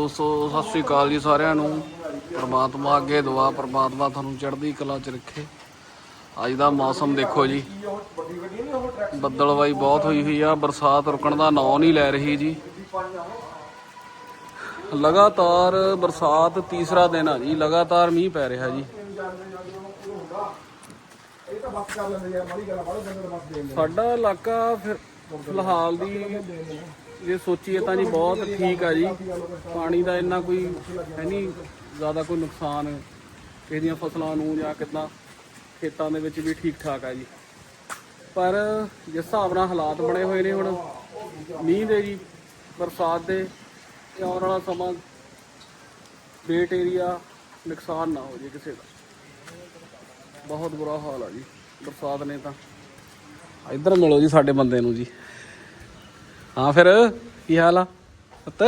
ਦੋਸਤੋ, ਸਤਿ ਸ੍ਰੀ ਅਕਾਲ ਜੀ ਸਾਰਿਆਂ ਨੂੰ। ਪ੍ਰਮਾਤਮਾ ਅੱਗੇ ਦੁਆ, ਪ੍ਰਮਾਤਮਾ ਤੁਹਾਨੂੰ ਚੜ੍ਹਦੀ ਕਲਾ 'ਚ ਰੱਖੇ। ਅੱਜ ਦਾ ਮੌਸਮ ਦੇਖੋ ਜੀ। ਬੱਦਲਵਾਈ ਬਹੁਤ ਹੋਈ ਹੋਈ ਆ, ਬਰਸਾਤ ਰੁਕਣ ਦਾ ਨਾਂ ਨਹੀਂ ਲੈ ਰਹੀ ਜੀ। ਲਗਾਤਾਰ ਬਰਸਾਤ ਤੀਸਰਾ ਦਿਨ ਆ ਜੀ, ਲਗਾਤਾਰ ਮੀਂਹ ਪੈ ਰਿਹਾ ਜੀ। ਸਾਡਾ ਇਲਾਕਾ ਫਿਰ ਫਿਲਹਾਲ ਦੀ ਜੇ ਸੋਚੀਏ ਤਾਂ ਜੀ ਬਹੁਤ ਠੀਕ ਆ ਜੀ। ਪਾਣੀ ਦਾ ਇੰਨਾ ਕੋਈ ਹੈ ਨਹੀਂ, ਜ਼ਿਆਦਾ ਕੋਈ ਨੁਕਸਾਨ ਕਿਸੇ ਦੀਆਂ ਫਸਲਾਂ ਨੂੰ ਜਾਂ ਕਿੱਦਾਂ ਖੇਤਾਂ ਦੇ ਵਿੱਚ ਵੀ ਠੀਕ ਠਾਕ ਆ ਜੀ। ਪਰ ਜਿਸ ਹਿਸਾਬ ਨਾਲ ਹਾਲਾਤ ਬਣੇ ਹੋਏ ਨੇ ਹੁਣ, ਮੀਂਹ ਦੇ ਜੀ, ਬਰਸਾਤ ਦੇ ਤੇ ਆਉਣ ਵਾਲਾ ਸਮਾਂ ਬੇਟ ਏਰੀਆ ਨੁਕਸਾਨ ਨਾ ਹੋ ਜੇ ਕਿਸੇ ਦਾ। ਬਹੁਤ ਬੁਰਾ ਹਾਲ ਆ ਜੀ, ਬਰਸਾਤ ਨੇ ਤਾਂ। ਇੱਧਰ ਮਿਲੋ ਜੀ ਸਾਡੇ ਬੰਦੇ ਨੂੰ ਜੀ। ਹਾਂ ਫਿਰ ਕੀ ਹਾਲ ਆ? ਪੁੱਤ?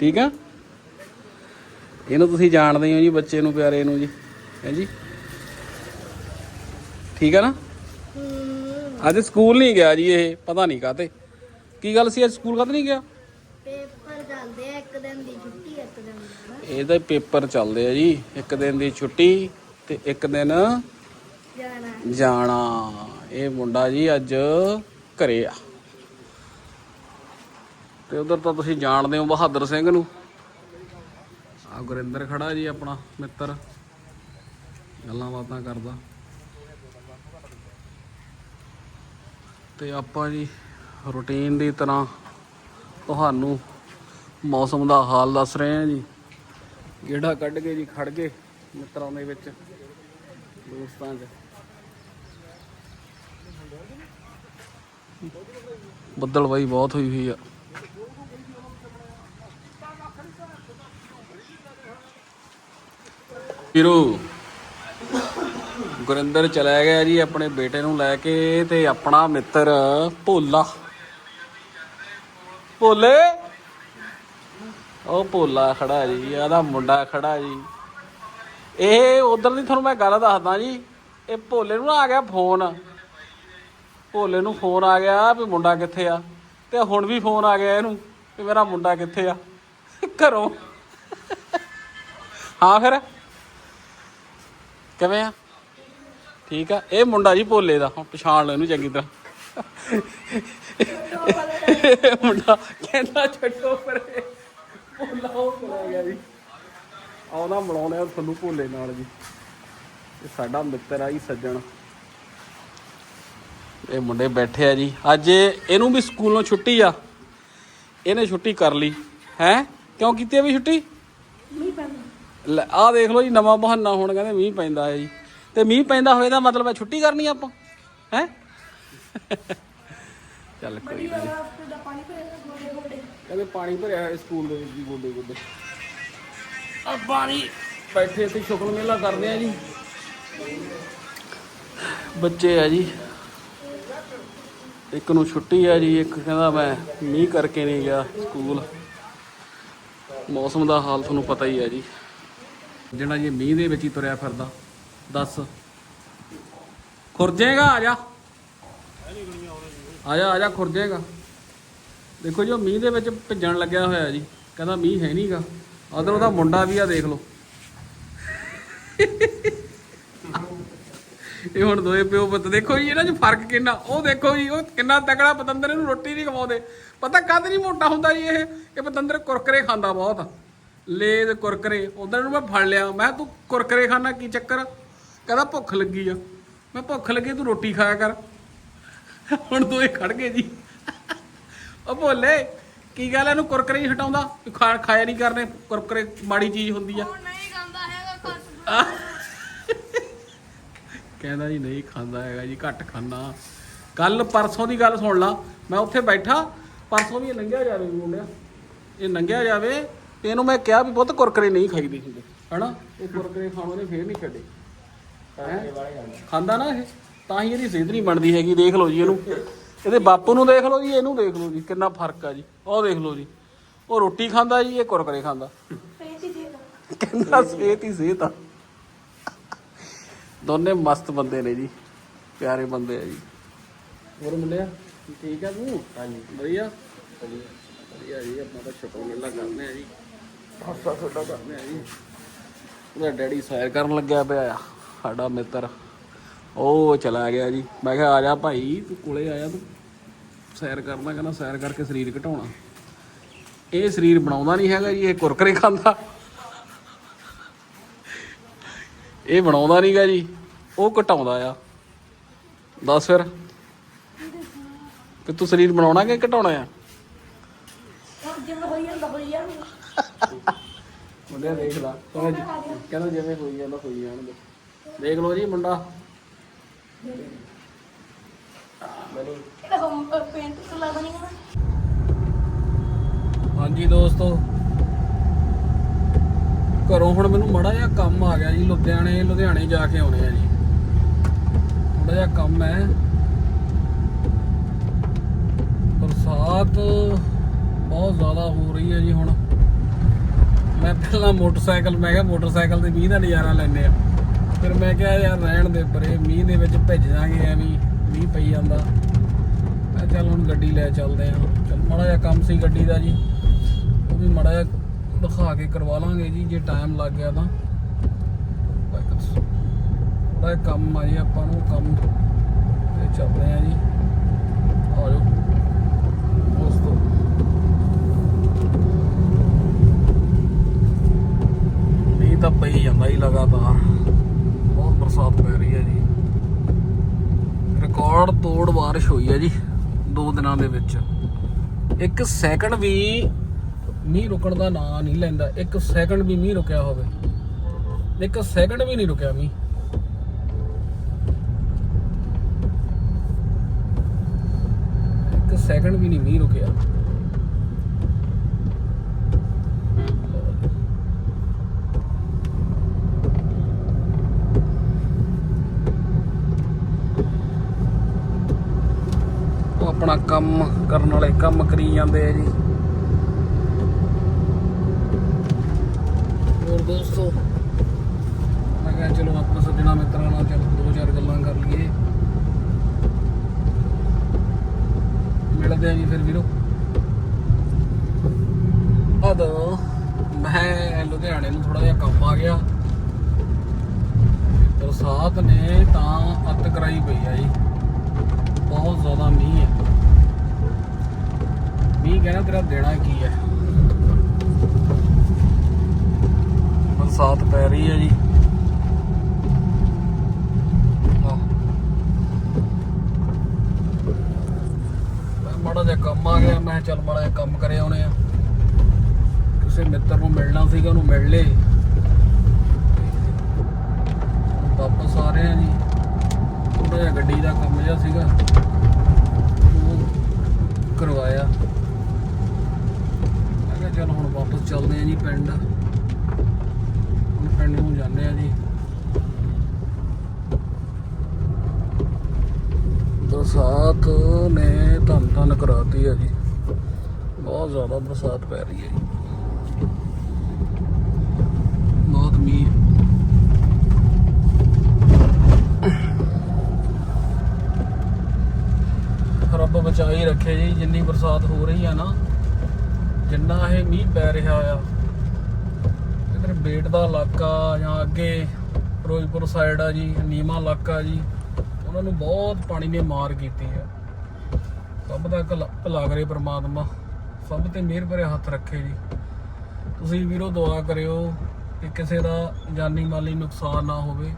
ਠੀਕ ਆ? ਇਹਨੂੰ ਤੁਸੀਂ ਜਾਣਦੇ ਹੋ ਜੀ ਬੱਚੇ ਨੂੰ ਪਿਆਰੇ ਨੂੰ ਜੀ। ਹੈ ਜੀ? ਠੀਕ ਆ ਨਾ? ਅੱਜ ਸਕੂਲ ਨਹੀਂ ਗਿਆ ਜੀ ਇਹ ਪਤਾ ਨਹੀਂ ਕਾਤੇ ਕੀ ਗੱਲ ਸੀ ਅੱਜ ਸਕੂਲ ਕਾਤੇ ਨਹੀਂ ਗਿਆ? ਪੇਪਰ ਚੱਲਦੇ ਆ ਇੱਕ ਦਿਨ ਦੀ ਛੁੱਟੀ ਇੱਕ ਦਿਨ ਦੀ ਇਹਦੇ ਪੇਪਰ ਚੱਲਦੇ ਆ ਜੀ ਇੱਕ ਦਿਨ ਦੀ ਛੁੱਟੀ ਤੇ ਇੱਕ ਦਿਨ ਜਾਣਾ। ਜਾਣਾ। ਇਹ ਮੁੰਡਾ ਜੀ ਅੱਜ ਘਰੇ ਆ। ਤੇ ਉਧਰ ਤਾਂ ਤੁਸੀਂ ਜਾਣਦੇ ਹੋ ਬਹਾਦਰ ਸਿੰਘ ਨੂੰ। ਆ ਗੁਰਿੰਦਰ ਖੜਾ ਜੀ ਆਪਣਾ ਮਿੱਤਰ। ਗੱਲਾਂ ਬਾਤਾਂ ਕਰਦਾ। ਤੇ ਆਪਾਂ ਜੀ ਰੁਟੀਨ ਦੀ ਤਰ੍ਹਾਂ ਤੁਹਾਨੂੰ ਮੌਸਮ ਦਾ ਹਾਲ ਦੱਸ ਰਹੇ ਹਾਂ ਜੀ। ਗੇੜਾ ਕੱਢ ਕੇ ਜੀ ਖੜ ਗਏ ਮਿੱਤਰਾਂ ਦੇ ਵਿੱਚ, ਦੋਸਤਾਂ 'ਚ। ਬੱਦਲਵਾਈ ਬਹੁਤ ਹੋਈ ਹੋਈ ਆ। ਵੀਰੂ, ਗੁਰਿੰਦਰ ਚਲਾ ਗਿਆ ਜੀ ਆਪਣੇ ਬੇਟੇ ਨੂੰ ਲੈ ਕੇ ਤੇ ਆਪਣਾ ਮਿੱਤਰ ਭੋਲਾ। ਭੋਲੇ? ਉਹ ਭੋਲਾ ਖੜਾ ਜੀ ਆਦਾ ਮੁੰਡਾ ਖੜਾ ਜੀ। ਇਹ ਉਧਰ ਦੀ ਤੁਹਾਨੂੰ ਮੈਂ ਗੱਲ ਦੱਸਦਾ ਜੀ, ਇਹ ਭੋਲੇ ਨੂੰ ਨਾ ਆ ਗਿਆ ਫੋਨ। ਭੋਲੇ ਨੂੰ ਫੋਨ ਆ ਗਿਆ ਵੀ ਮੁੰਡਾ ਕਿੱਥੇ ਆ? ਤੇ ਹੁਣ ਵੀ ਫੋਨ ਆ ਗਿਆ ਇਹਨੂੰ ਵੀ ਮੇਰਾ ਮੁੰਡਾ ਕਿੱਥੇ ਆ? ਘਰੋਂ। ਹਾਂ ਫਿਰ? ਕਿਵੇਂ ਆ? ਠੀਕ ਆ। ਇਹ ਮੁੰਡਾ ਜੀ ਭੋਲੇ ਦਾ, ਹੁਣ ਪਛਾਣ ਲਓ ਇਹਨੂੰ ਚੰਗੀ ਤਰ੍ਹਾਂ। ਇਹ ਮੁੰਡਾ ਕਹਿੰਦਾ ਛੱਡੋ ਪਰੇ। ਭੋਲਾ ਉਹ ਚਲਾ ਗਿਆ ਜੀ। ਆਉਣਾ ਮਿਲਾਉਣੇ ਆ ਤੁਹਾਨੂੰ ਭੋਲੇ ਨਾਲ ਜੀ। ਇਹ ਸਾਡਾ ਮਿੱਤਰ ਆ ਜੀ, ਸੱਜਣ। ਇਹ ਮੁੰਡੇ ਬੈਠੇ ਆ ਜੀ। ਅੱਜ ਇਹਨੂੰ ਵੀ ਸਕੂਲੋਂ ਛੁੱਟੀ ਆ। ਇਹਨੇ ਛੁੱਟੀ ਕਰ ਲਈ। ਹੈ? ਕਿਉਂ ਕੀਤੀ ਆ ਵੀ ਛੁੱਟੀ? ਲੈ ਆਹ ਦੇਖ ਲਓ ਜੀ, ਨਵਾਂ ਬਹਾਨਾ ਹੁਣ ਕਹਿੰਦੇ ਮੀਂਹ ਪੈਂਦਾ ਹੈ ਜੀ। ਤੇ ਮੀਂਹ ਪੈਂਦਾ ਹੋਏ ਦਾ ਮਤਲਬ ਹੈ ਛੁੱਟੀ ਕਰਨੀ ਆਪਾਂ, ਹੈ? ਚੱਲ ਕੋਈ ਨਾ ਕਹਿੰਦੇ ਪਾਣੀ ਭਰਿਆ ਹੋਇਆ ਸਕੂਲ ਦੇ ਵਿੱਚ ਜੀ, ਗੋਡੇ ਗੋਡੇ। ਆ ਪਾਣੀ ਬੈਠੇ ਅਸੀਂ ਸ਼ੁਕਰ ਮੇਲਾ ਕਰਦੇ ਆ ਜੀ। ਬੱਚੇ ਆ ਜੀ। ਇੱਕ ਨੂੰ ਛੁੱਟੀ ਆ ਜੀ, ਇੱਕ ਕਹਿੰਦਾ ਮੈਂ ਮੀਂਹ ਕਰਕੇ ਨਹੀਂ ਗਿਆ ਸਕੂਲ। ਮੌਸਮ ਦਾ ਹਾਲ ਤੁਹਾਨੂੰ ਪਤਾ ਹੀ ਹੈ ਜੀ। ਜਿਹੜਾ ਜੀ ਮੀਂਹ ਦੇ ਵਿੱਚ ਹੀ ਤੁਰਿਆ ਫਿਰਦਾ। ਦੱਸ। ਖੁਰਜੇਗਾ, ਆ ਜਾ। ਆ ਜਾ ਆ ਜਾ, ਖੁਰਜੇਗਾ। ਦੇਖੋ ਜੀ, ਉਹ ਮੀਂਹ ਦੇ ਵਿੱਚ ਭਿੱਜਣ ਲੱਗਿਆ ਹੋਇਆ ਜੀ। ਕਹਿੰਦਾ ਮੀਂਹ ਹੈ ਨਹੀਂਗਾ ਉਧਰ ਉਹਦਾ ਮੁੰਡਾ ਵੀ ਆ, ਦੇਖ ਲਓ। ਇਹ ਹੁਣ ਦੋਏ ਪਿਓ ਪੁੱਤ, ਦੇਖੋ ਜੀ, ਇਹਨਾਂ 'ਚ ਫ਼ਰਕ ਕਿੰਨਾ। ਉਹ ਦੇਖੋ ਜੀ, ਉਹ ਕਿੰਨਾ ਤਕੜਾ ਪਤੰਦਰ, ਇਹਨੂੰ ਰੋਟੀ ਨਹੀਂ ਖਵਾਉਂਦੇ। ਪਤਾ ਕਦ ਨਹੀਂ ਮੋਟਾ ਹੁੰਦਾ ਜੀ ਇਹ? ਇਹ ਪਤੰਦਰ ਕੁਰਕਰੇ ਖਾਂਦਾ ਬਹੁਤ। ਲੇਦ ਕੁਰਕਰੇ। ਉਧਰ ਨੂੰ ਮੈਂ ਫੜ ਲਿਆ। ਮੈਂ ਤੂੰ ਕੁਰਕਰੇ ਖਾਣਾ ਕੀ ਚੱਕਰ? ਕਹਿੰਦਾ ਭੁੱਖ ਲੱਗੀ ਆ। ਮੈਂ ਭੁੱਖ ਲੱਗੀ ਤੂੰ ਰੋਟੀ ਖਾਇਆ ਕਰ। ਹੁਣ ਦੋਏ ਖੜ ਗਏ ਜੀ। ਉਹ ਭੋਲੇ ਕੀ ਗੱਲ ਇਹਨੂੰ ਕੁਰਕਰੇ ਹੀ ਹਟਾਉਂਦਾ? ਖਾ ਖਾਇਆ ਨਹੀਂ ਕਰਨੇ। ਕੁਰਕਰੇ ਮਾੜੀ ਚੀਜ਼ ਹੁੰਦੀ ਆ। ਨਹੀਂ ਖਾਂਦਾ ਹੈਗਾ ਕੱਟ ਕਹਿੰਦਾ ਜੀ ਨਹੀਂ ਖਾਂਦਾ ਹੈਗਾ ਜੀ ਘੱਟ ਖਾਂਦਾ। ਕੱਲ ਪਰਸੋਂ ਦੀ ਗੱਲ ਸੁਣ ਲਾ। ਮੈਂ ਉੱਥੇ ਬੈਠਾ ਪਰਸੋਂ ਵੀ ਇਹ ਲੰਘਿਆ ਜਾਵੇ ਮੁੰਡਿਆ। ਇਹ ਲੰਘਿਆ ਜਾਵੇ ਤੇ ਇਹਨੂੰ ਮੈਂ ਕਿਹਾ ਵੀ ਬਹੁਤ ਕੁਰਕਰੇ ਨਹੀਂ ਖਾਈਦੇ ਹੁੰਦੇ ਹਨਾ? ਇਹ ਕੁਰਕਰੇ ਖਾਣੋਂ ਨੇ ਫੇਰ ਨਹੀਂ ਛੱਡੇ ਹੈਂ? ਖਾਂਦਾ ਨਾ ਇਹ? ਤਾਂ ਹੀ ਇਹਦੀ ਸਿਹਤ ਨਹੀਂ ਬਣਦੀ ਹੈਗੀ ਦੇਖ ਲਓ ਜੀ ਇਹਨੂੰ। ਇਹਦੇ ਬਾਪੂ ਨੂੰ ਦੇਖ ਲਓ ਜੀ ਇਹਨੂੰ ਦੇਖ ਲਓ ਜੀ ਕਿੰਨਾ ਫ਼ਰਕ ਆ ਜੀ। ਉਹ ਦੇਖ ਲਓ ਜੀ। ਉਹ ਰੋਟੀ ਖਾਂਦਾ ਜੀ ਇਹ ਕੁਰਕਰੇ ਖਾਂਦਾ। ਕਹਿੰਦਾ ਸਿਹਤ ਹੀ ਸਿਹਤ ਆ। ਦੋਨੇ ਮਸਤ ਬੰਦੇ ਨੇ ਜੀ ਪਿਆਰੇ ਬੰਦੇ ਆ ਜੀ। ਹੋਰ ਮੁੰਡਿਆ? ਠੀਕ ਆ ਤੂੰ? ਹਾਂਜੀ। ਵਧੀਆ? ਵਧੀਆ। ਵਧੀਆ ਜੀ ਆਪਾਂ ਤਾਂ ਛੋਟਾ ਮੇਲਾ ਕਰਨੇ ਆ ਜੀ। ਹਾਸਾ ਛੋਟਾ ਕਰਨੇ ਆ ਜੀ ਉਹਦਾ ਡੈਡੀ ਸੈਰ ਕਰਨ ਲੱਗਿਆ ਪਿਆ ਆ ਸਾਡਾ ਮਿੱਤਰ। ਉਹ ਚਲਾ ਗਿਆ ਜੀ। ਮੈਂ ਕਿਹਾ ਆ ਜਾ ਭਾਈ ਤੂੰ ਕੋਲੇ ਆਇਆ ਤੂੰ। ਸੈਰ ਕਰਨਾ ਕਹਿੰਦਾ ਸੈਰ ਕਰਕੇ ਸਰੀਰ ਘਟਾਉਣਾ। ਇਹ ਸਰੀਰ ਬਣਾਉਂਦਾ ਨਹੀਂ ਹੈਗਾ ਜੀ ਇਹ ਕੁਰਕਰੇ ਖਾਂਦਾ। ਇਹ ਬਣਾਉਂਦਾ ਨਹੀਂਗਾ ਜੀ ਉਹ ਘਟਾਉਂਦਾ ਆ। ਦੱਸ ਫਿਰ ਕਿ ਤੂੰ ਸਰੀਰ ਬਣਾਉਣਾ ਕਿ ਘਟਾਉਣਾ ਆ? ਜਿਵੇਂ ਹੋਈ ਜਾਂਦਾ ਹੋਈ ਮੁੰਡਿਆ ਦੇਖ ਲਾ। ਕਹਿੰਦਾ ਕਹਿੰਦਾ ਜਿਵੇਂ ਹੋਈ ਜਾਂਦਾ ਹੋਈ ਜਾਣਗੇ। ਦੇਖ ਲਓ ਜੀ ਮੁੰਡਾ। ਮੈਨੂੰ ਇਹ ਹਮ ਪੇਂਟ ਤੋਂ ਲਾ ਦਣੀ ਨਾ। ਹਾਂਜੀ ਦੋਸਤੋ। ਘਰੋਂ ਹੁਣ ਮੈਨੂੰ ਮੜਾ ਜਿਹਾ ਕੰਮ ਆ ਗਿਆ ਜੀ ਲੁਧਿਆਣੇ ਲੁਧਿਆਣੇ ਜਾ ਕੇ ਆਉਣੇ ਆ ਜੀ। ਥੋੜਾ ਜਿਹਾ ਕੰਮ ਹੈ। ਬਰਸਾਤ ਬਹੁਤ ਜ਼ਿਆਦਾ ਹੋ ਰਹੀ ਹੈ ਜੀ ਹੁਣ। ਮੈਂ ਪਹਿਲਾਂ ਮੋਟਰਸਾਈਕਲ, ਮੈਂ ਕਿਹਾ ਮੋਟਰਸਾਈਕਲ ਤੇ ਮੀਂਹ ਦਾ ਨਜ਼ਾਰਾ ਲੈਣੇ ਆ। ਫਿਰ ਮੈਂ ਕਿਹਾ ਯਾਰ ਰਹਿਣ ਦੇ ਪਰੇ, ਮੀਂਹ ਦੇ ਵਿੱਚ ਭਿੱਜ ਜਾਾਂਗੇ ਐਵੇਂ ਮੀਂਹ ਪਈ ਜਾਂਦਾ। ਮੈਂ ਚੱਲ ਹੁਣ ਗੱਡੀ ਲੈ ਚੱਲਦੇ ਆ। ਚੱਲ ਮਾੜਾ ਜਿਹਾ ਕੰਮ ਸੀ ਗੱਡੀ ਦਾ ਜੀ। ਉਹ ਵੀ ਮਾੜਾ ਜਿਹਾ ਦਿਖਾ ਕੇ ਕਰਵਾ ਲਾਂਗੇ ਜੀ, ਜੇ ਟਾਈਮ ਲੱਗ ਗਿਆ ਤਾਂ। ਥੋੜਾ ਕੰਮ ਆ ਜੀ ਆਪਾਂ ਨੂੰ, ਕੰਮ ਤੇ ਚੱਲਦੇ ਆ ਜੀ। ਆ ਜਾਓ। ਦੋਸਤੋ ਇਹ ਤਾਂ ਪਈ ਜਾਂਦਾ ਹੀ ਲਗਾਤਾਰ। ਬਹੁਤ ਬਰਸਾਤ ਪੈ ਰਹੀ ਹੈ ਜੀ। ਰਿਕਾਰਡ ਤੋੜ ਬਾਰਿਸ਼ ਹੋਈ ਹੈ ਜੀ, ਦੋ ਦਿਨਾਂ ਦੇ ਵਿੱਚ। ਇੱਕ ਸੈਕਿੰਡ ਵੀ ਮੀਂਹ ਰੁਕਣ ਦਾ ਨਾਂ ਨਹੀਂ ਲੈਂਦਾ। ਇੱਕ ਸੈਕਿੰਡ ਵੀ ਮੀਂਹ ਰੁਕਿਆ ਹੋਵੇ। ਇੱਕ ਸੈਕਿੰਡ ਵੀ ਨਹੀਂ ਰੁਕਿਆ ਮੀਂਹ। ਇੱਕ ਸੈਕਿੰਡ ਵੀ ਨਹੀਂ ਮੀਂਹ ਰੁਕਿਆ ਉਹ ਆਪਣਾ ਕੰਮ ਕਰਨ ਵਾਲੇ ਕੰਮ ਕਰੀ ਜਾਂਦੇ ਆ ਜੀ। ਹੋਰ ਦੋਸਤੋ, ਮੈਂ ਕਿਹਾ ਚਲੋ ਆਪਾਂ ਸੱਜਣਾ ਮਿੱਤਰਾਂ ਨਾਲ ਚੱਲ ਦੋ ਚਾਰ ਗੱਲਾਂ ਕਰ ਲਈਏ। ਮਿਲਦੇ ਆ ਜੀ ਫਿਰ ਵੀਰੋ। ਅਦੋ ਮੈਂ ਲੁਧਿਆਣੇ ਨੂੰ ਥੋੜਾ ਜਿਹਾ ਕੰਮ ਆ ਗਿਆ। ਬਰਸਾਤ ਨੇ ਤਾਂ ਅੱਤ ਕਰਾਈ ਪਈ ਆ ਜੀ। ਬਹੁਤ ਜ਼ਿਆਦਾ ਮੀਂਹ ਹੈ ਮੀਂਹ ਕਹਿੰਦਾ ਤੇਰਾ ਦੇਣਾ ਕੀ ਹੈ। ਬਰਸਾਤ ਪੈ ਰਹੀ ਹੈ ਜੀ। ਮਾੜਾ ਜਿਹਾ ਕੰਮ ਆ ਗਿਆ, ਮੈਂ ਕਿਹਾ ਚੱਲ ਮਾੜਾ ਜਿਹਾ ਕੰਮ ਕਰੇ ਆਉਣੇ ਆ। ਕਿਸੇ ਮਿੱਤਰ ਨੂੰ ਮਿਲਣਾ ਸੀਗਾ, ਉਹਨੂੰ ਮਿਲ ਲੇ ਵਾਪਸ ਆ ਰਹੇ ਆ ਜੀ। ਥੋੜਾ ਜਿਹਾ ਗੱਡੀ ਦਾ ਕੰਮ ਜਿਹਾ ਸੀਗਾ। ਉਹ ਕਰਵਾਇਆ। ਚੱਲ ਹੁਣ ਵਾਪਸ ਚੱਲਦੇ ਆ ਜੀ ਪਿੰਡ। ਹੁਣ ਪਿੰਡ ਨੂੰ ਜਾਂਦੇ ਆ ਜੀ। ਬਰਸਾਤ ਨੇ ਧੰਨ ਧੰਨ ਕਰਾਤੀ ਹੈ ਜੀ। ਬਹੁਤ ਜ਼ਿਆਦਾ ਬਰਸਾਤ ਪੈ ਰਹੀ ਹੈ ਜੀ। ਬਹੁਤ ਮੀਂਹ। ਰੱਬ ਬਚਾਈ ਰੱਖੇ ਜੀ, ਜਿੰਨੀ ਬਰਸਾਤ ਹੋ ਰਹੀ ਹੈ ਨਾ। ਜਿੰਨਾ ਇਹ ਮੀਂਹ ਪੈ ਰਿਹਾ ਆ, ਇਧਰ ਬੇਟ ਦਾ ਇਲਾਕਾ ਜਾਂ ਅੱਗੇ ਫਿਰੋਜ਼ਪੁਰ ਸਾਈਡ ਆ ਜੀ, ਨੀਮਾ ਇਲਾਕਾ ਜੀ, ਉਹਨਾਂ ਨੂੰ ਬਹੁਤ ਪਾਣੀ ਨੇ ਮਾਰ ਕੀਤੀ ਹੈ ਸਭ ਦਾ ਭਲਾ- ਭਲਾ ਕਰੇ ਪ੍ਰਮਾਤਮਾ, ਸਭ ਤੇ ਮਿਹਰ ਭਰੇ ਹੱਥ ਰੱਖੇ ਜੀ। ਤੁਸੀਂ ਵੀਰੋ ਦੁਆ ਕਰਿਓ ਕਿ ਕਿਸੇ ਦਾ ਜਾਨੀ ਮਾਲੀ ਨੁਕਸਾਨ ਨਾ ਹੋਵੇ,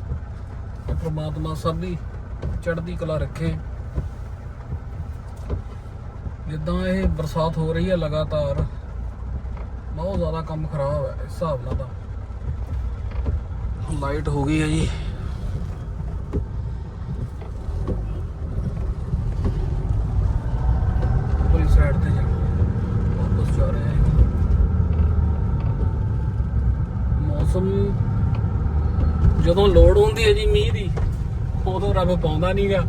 ਤੇ ਪ੍ਰਮਾਤਮਾ ਸਭ ਦੀ ਚੜ੍ਹਦੀ ਕਲਾ ਰੱਖੇ। ਜਿੱਦਾਂ ਇਹ ਬਰਸਾਤ ਹੋ ਰਹੀ ਹੈ ਲਗਾਤਾਰ ਬਹੁਤ ਜ਼ਿਆਦਾ ਕੰਮ ਖਰਾਬ ਹੈ ਇਸ ਹਿਸਾਬ ਨਾਲ ਤਾਂ ਲਾਈਟ ਹੋ ਗਈ ਹੈ ਜੀ। ਪੂਰੀ ਸਾਈਡ ਤੇ ਜਾ ਵਾਪਸ ਜਾ ਰਹੇ ਹਾਂ। ਮੌਸਮ ਜਦੋਂ ਲੋੜ ਹੁੰਦੀ ਹੈ ਜੀ ਮੀਂਹ ਦੀ, ਉਦੋਂ ਰੱਬ ਪਾਉਂਦਾ ਨਹੀਂਗਾ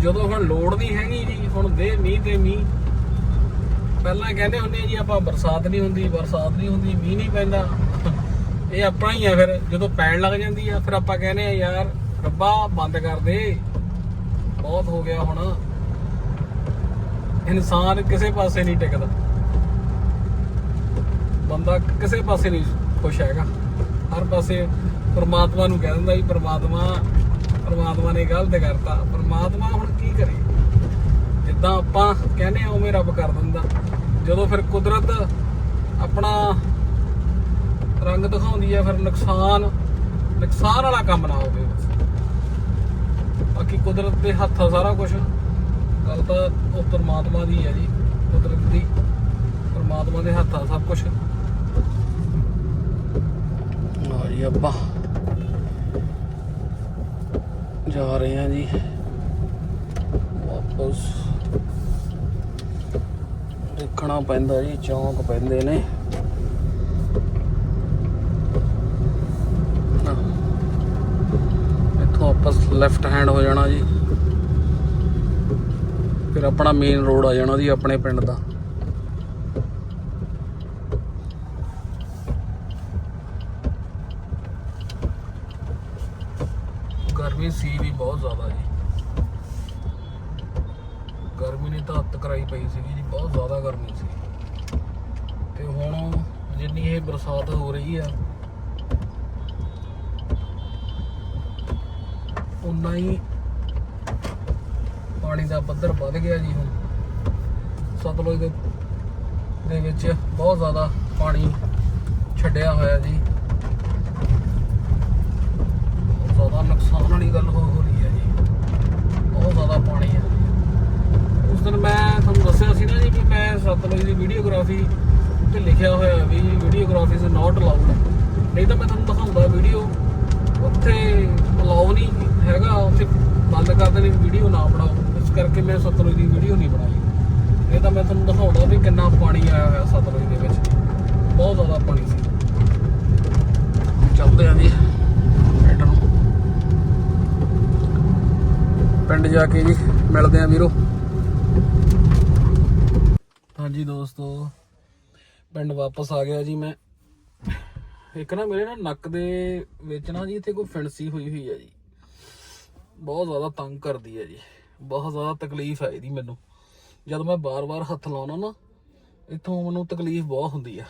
ਜਦੋਂ ਹੁਣ ਲੋੜ ਨਹੀਂ ਹੈਗੀ ਜੀ, ਹੁਣ ਦੇ ਮੀਂਹ ਤੇ ਮੀਂਹ। ਪਹਿਲਾਂ ਕਹਿੰਦੇ ਹੁੰਦੇ ਜੀ, ਆਪਾਂ ਬਰਸਾਤ ਨਹੀਂ ਹੁੰਦੀ, ਬਰਸਾਤ ਨਹੀਂ ਹੁੰਦੀ, ਮੀਂਹ ਨਹੀਂ ਪੈਂਦਾ। ਇਹ ਆਪਣਾ ਹੀ ਆ ਫਿਰ, ਜਦੋਂ ਪੈਣ ਲੱਗ ਜਾਂਦੀ ਆ, ਫਿਰ ਆਪਾਂ ਕਹਿੰਦੇ ਆ, ਯਾਰ ਰੱਬਾ, ਬੰਦ ਕਰ ਦੇ। ਬਹੁਤ ਹੋ ਗਿਆ ਹੁਣ। ਇਨਸਾਨ ਕਿਸੇ ਪਾਸੇ ਨਹੀਂ ਟਿਕਦਾ। ਬੰਦਾ ਕਿਸੇ ਪਾਸੇ ਨਹੀਂ ਖੁਸ਼ ਹੈਗਾ। ਹਰ ਪਾਸੇ ਪਰਮਾਤਮਾ ਨੂੰ ਕਹਿ ਦਿੰਦਾ ਵੀ ਪਰਮਾਤਮਾ ਪਰਮਾਤਮਾ ਨੇ ਗਲਤ ਕਰਤਾ। ਪਰਮਾਤਮਾ ਹੁਣ ਕੀ ਕਰੇ? ਜਿੱਦਾਂ ਆਪਾਂ ਕਹਿੰਦੇ ਆ ਉਵੇਂ ਰੱਬ ਕਰ ਦਿੰਦਾ। ਜਦੋਂ ਫਿਰ ਕੁਦਰਤ ਆਪਣਾ ਰੰਗ ਦਿਖਾਉਂਦੀ ਆ, ਫਿਰ ਨੁਕਸਾਨ ਨੁਕਸਾਨ ਵਾਲਾ ਕੰਮ ਨਾ ਹੋਵੇ ਬਾਕੀ ਕੁਦਰਤ ਦੇ ਹੱਥ ਆ ਸਾਰਾ ਕੁਝ ਗੱਲ ਤਾਂ ਉਹ ਪਰਮਾਤਮਾ ਦੀ ਹੈ ਜੀ, ਕੁਦਰਤ ਦੀ। ਪਰਮਾਤਮਾ ਦੇ ਹੱਥ ਆ ਸਭ ਕੁਝ ਲਓ ਜੀ ਆਪਾਂ ਜਾ ਰਹੇ ਹਾਂ ਜੀ। ਵਾਪਸ। ਰੱਖਣਾ ਪੈਂਦਾ ਜੀ, ਚੌਂਕ ਪੈਂਦੇ ਨੇ। ਇੱਥੋਂ ਆਪਸ ਲੈਫਟ ਹੈਂਡ ਹੋ ਜਾਣਾ ਜੀ। ਫਿਰ ਆਪਣਾ ਮੇਨ ਰੋਡ ਆ ਜਾਣਾ ਜੀ, ਆਪਣੇ ਪਿੰਡ ਦਾ। ਗਰਮੀ ਸੀ ਵੀ ਬਹੁਤ ਜ਼ਿਆਦਾ ਜੀ ਗਰਮੀ ਨੇ ਤਾਂ ਹੱਤ ਕਰਾਈ ਪਈ ਸੀਗੀ ਜੀ, ਬਹੁਤ ਜ਼ਿਆਦਾ ਗਰਮੀ ਸੀ। ਤੇ ਹੁਣ ਜਿੰਨੀ ਇਹ ਬਰਸਾਤ ਹੋ ਰਹੀ ਆ ਉਨਾ ਹੀ ਪਾਣੀ ਦਾ ਪੱਧਰ ਵੱਧ ਗਿਆ ਜੀ ਹੁਣ। ਸਤਲੁਜ ਦੇ ਦੇ ਵਿੱਚ ਬਹੁਤ ਜ਼ਿਆਦਾ ਪਾਣੀ ਛੱਡਿਆ ਹੋਇਆ ਜੀ। ਜ਼ਿਆਦਾ ਨੁਕਸਾਨ ਵਾਲੀ ਗੱਲ ਹੋ ਹੋ ਰਹੀ ਹੈ ਜੀ ਬਹੁਤ ਜ਼ਿਆਦਾ ਪਾਣੀ ਹੈ ਉਸ ਦਿਨ ਮੈਂ ਤੁਹਾਨੂੰ ਦੱਸਿਆ ਸੀ ਨਾ ਜੀ ਕਿ ਮੈਂ ਸਤਲੁਜ ਦੀ ਵੀਡੀਓਗ੍ਰਾਫੀ ਤੇ ਲਿਖਿਆ ਹੋਇਆ ਵੀ ਵੀਡੀਓਗ੍ਰਾਫੀ ਇਜ਼ ਨਾਟ ਅਲਾਉਡ ਨਹੀਂ ਤਾਂ ਮੈਂ ਤੁਹਾਨੂੰ ਦਿਖਾਉਂਦਾ ਵੀਡੀਓ, ਉੱਥੇ ਅਲਾਉ ਨਹੀਂ ਹੈਗਾ, ਉੱਥੇ ਬੰਦ ਕਰ ਦੇਣੀ, ਵੀਡੀਓ ਨਾ ਬਣਾਓ। ਇਸ ਕਰਕੇ ਮੈਂ ਸਤਲੁਜ ਦੀ ਵੀਡੀਓ ਨਹੀਂ ਬਣਾਈ। ਨਹੀਂ ਤਾਂ ਮੈਂ ਤੁਹਾਨੂੰ ਦਿਖਾਉਂਦਾ ਵੀ ਕਿੰਨਾ ਪਾਣੀ ਆਇਆ ਹੋਇਆ ਸਤਲੁਜ ਦੇ ਵਿੱਚ। ਬਹੁਤ ਜ਼ਿਆਦਾ ਪਾਣੀ ਸੀ। ਚੱਲਦੇ ਆਂ ਜੀ, ਪਿੰਡ ਪਿੰਡ ਜਾ ਕੇ ਜੀ, ਮਿਲਦੇ ਆਂ ਵੀਰੋ। ਹਾਂਜੀ ਦੋਸਤੋ, ਪਿੰਡ ਵਾਪਸ ਆ ਗਿਆ ਜੀ ਮੈਂ। ਇੱਕ ਨਾ ਮੇਰੇ ਨਾ ਨੱਕ ਦੇ ਵਿੱਚ ਨਾ ਜੀ ਇੱਥੇ ਕੋਈ ਫਿੰਸੀ ਹੋਈ ਹੋਈ ਹੈ ਜੀ। ਬਹੁਤ ਜ਼ਿਆਦਾ ਤੰਗ ਕਰਦੀ ਹੈ ਜੀ। ਬਹੁਤ ਜ਼ਿਆਦਾ ਤਕਲੀਫ ਹੈ ਇਹਦੀ ਮੈਨੂੰ। ਜਦ ਮੈਂ ਬਾਰ-ਬਾਰ ਹੱਥ ਲਾਉਣਾ ਨਾ, ਇੱਥੋਂ ਮੈਨੂੰ ਤਕਲੀਫ ਬਹੁਤ ਹੁੰਦੀ ਆ।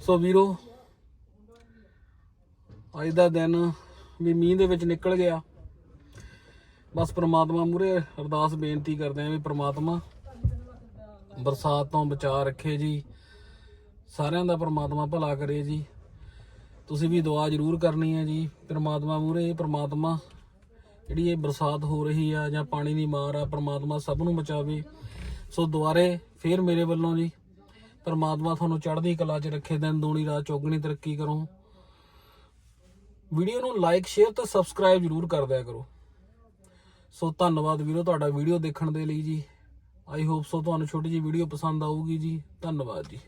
ਸੋ ਵੀਰੋ, ਅੱਜ ਦਾ ਦਿਨ ਵੀ ਮੀਂਹ ਦੇ ਵਿੱਚ ਨਿਕਲ ਗਿਆ। ਬਸ ਪ੍ਰਮਾਤਮਾ ਮੂਰੇ ਅਰਦਾਸ ਬੇਨਤੀ ਕਰਦੇ ਆਂ ਵੀ ਪ੍ਰਮਾਤਮਾ ਬਰਸਾਤ ਤੋਂ ਬਚਾ ਰੱਖੇ ਜੀ। ਸਾਰਿਆਂ ਦਾ ਪ੍ਰਮਾਤਮਾ ਭਲਾ ਕਰੇ ਜੀ। ਤੁਸੀਂ ਵੀ ਦੁਆ ਜ਼ਰੂਰ ਕਰਨੀ ਹੈ ਜੀ। ਪ੍ਰਮਾਤਮਾ ਮੂਰੇ ਪ੍ਰਮਾਤਮਾ ਜਿਹੜੀ ਇਹ ਬਰਸਾਤ ਹੋ ਰਹੀ ਆ ਜਾਂ ਪਾਣੀ ਦੀ ਮਾਰ ਆ, ਪ੍ਰਮਾਤਮਾ ਸਭ ਨੂੰ ਬਚਾਵੇ। ਸੋ ਦੁਆਰੇ ਫੇਰ ਮੇਰੇ ਵੱਲੋਂ ਜੀ ਪਰਮਾਤਮਾ ਤੁਹਾਨੂੰ ਚੜ੍ਹਦੀ ਕਲਾ 'ਚ ਰੱਖੇ ਦਿਨ, ਦੂਣੀ ਰਾਤ, ਚੌਗਣੀ ਤਰੱਕੀ ਕਰੋ। ਵੀਡੀਓ ਨੂੰ ਲਾਈਕ, ਸ਼ੇਅਰ ਤੇ ਸਬਸਕ੍ਰਾਈਬ ਜ਼ਰੂਰ ਕਰ ਦਿਆ ਕਰੋ। ਸੋ ਧੰਨਵਾਦ ਵੀਰੋ ਤੁਹਾਡਾ ਵੀਡੀਓ ਦੇਖਣ ਦੇ ਲਈ ਜੀ। ਆਈ ਹੋਪ ਸੋ ਤੁਹਾਨੂੰ ਛੋਟੀ ਜੀ ਵੀਡੀਓ ਪਸੰਦ ਆਊਗੀ ਜੀ। ਧੰਨਵਾਦ ਜੀ।